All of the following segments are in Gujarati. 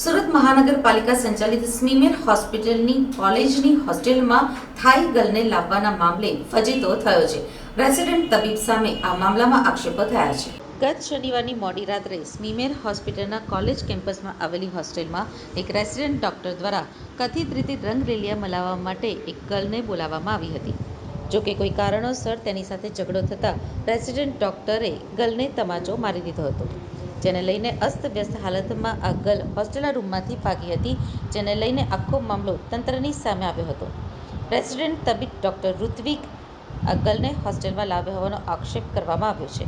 સુરત મહાનગરપાલિકા સંચાલિત સ્મીમેર હોસ્પિટલની કોલેજની હોસ્ટેલમાં થાઈ ગર્લને લાવવાના મામલે ફજીતો થયો છે. રેસિડેન્ટ તબીબ સામે આ મામલામાં આક્ષેપો થયા છે. ગત શનિવારની મોડી રાત્રે સ્મીમેર હોસ્પિટલના કોલેજ કેમ્પસમાં આવેલી હોસ્ટેલમાં એક રેસિડેન્ટ ડોક્ટર દ્વારા કથિત રીતે રંગરેલિયા મલાવવા માટે એક ગર્લને બોલાવવામાં આવી હતી. જો કે કોઈ કારણોસર તેની સાથે ઝઘડો થતાં રેસિડેન્ટ ડોક્ટરે ગર્લને તમાચો મારી દીધો હતો, જેને લઈને અસ્તવ્યસ્ત હાલતમાં આ ગર્લ હોસ્ટેલના રૂમમાંથી ભાગી હતી, જેને લઈને આખો મામલો તંત્રની સામે આવ્યો હતો. રેસિડેન્ટ તબીબ ડોક્ટર ઋત્વિક આ ગર્લને હોસ્ટેલમાં લાવ્યો હોવાનો આક્ષેપ કરવામાં આવ્યો છે.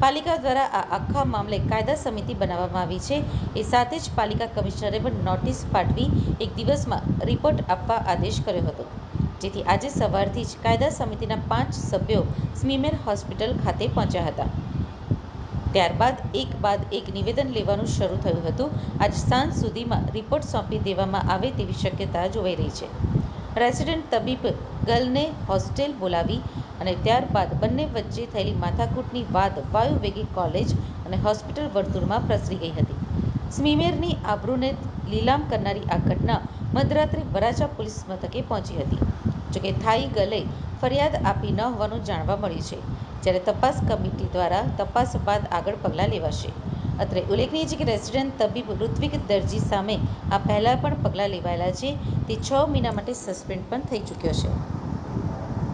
પાલિકા દ્વારા આ આખા મામલે કાયદા સમિતિ બનાવવામાં આવી છે. એ સાથે જ પાલિકા કમિશનરે પણ નોટિસ પાઠવી એક દિવસમાં રિપોર્ટ આપવા આદેશ કર્યો હતો. જેથી આજે સવારથી જ કાયદા સમિતિના પાંચ સભ્યો સ્મીમેર હોસ્પિટલ ખાતે પહોંચ્યા હતા. ત્યારબાદ એક બાદ એક નિવેદન લેવાનું શરૂ થયું હતું. આજ સાંજ સુધીમાં રિપોર્ટ સોંપી દેવામાં આવે તેવી શક્યતા જોવાઈ રહી છે. રેસિડેન્ટ તબીબ ગર્લને હોસ્ટેલ બોલાવી અને ત્યારબાદ બંને વચ્ચે થયેલી માથાકૂટની વાત વાયુવેગે કોલેજ અને હોસ્પિટલ વર્તુળમાં પ્રસરી ગઈ હતી. સ્મીમેરની આબરૂને લીલામ કરનારી આ ઘટના મધરાત્રે વરાછા પોલીસ મથકે પહોંચી હતી. જોકે થાઈ ગલે ફરિયાદ આપી ન હોવાનું જાણવા મળ્યું છે, જ્યારે તપાસ કમિટી દ્વારા તપાસ બાદ આગળ પગલાં લેવાશે. અત્રે ઉલ્લેખનીય છે કે રેસિડેન્ટ તબીબ ઋત્વિક દરજી સામે આ પહેલા પણ પગલાં લેવાયેલા છે. તે છ મહિના માટે સસ્પેન્ડ પણ થઈ ચૂક્યો છે.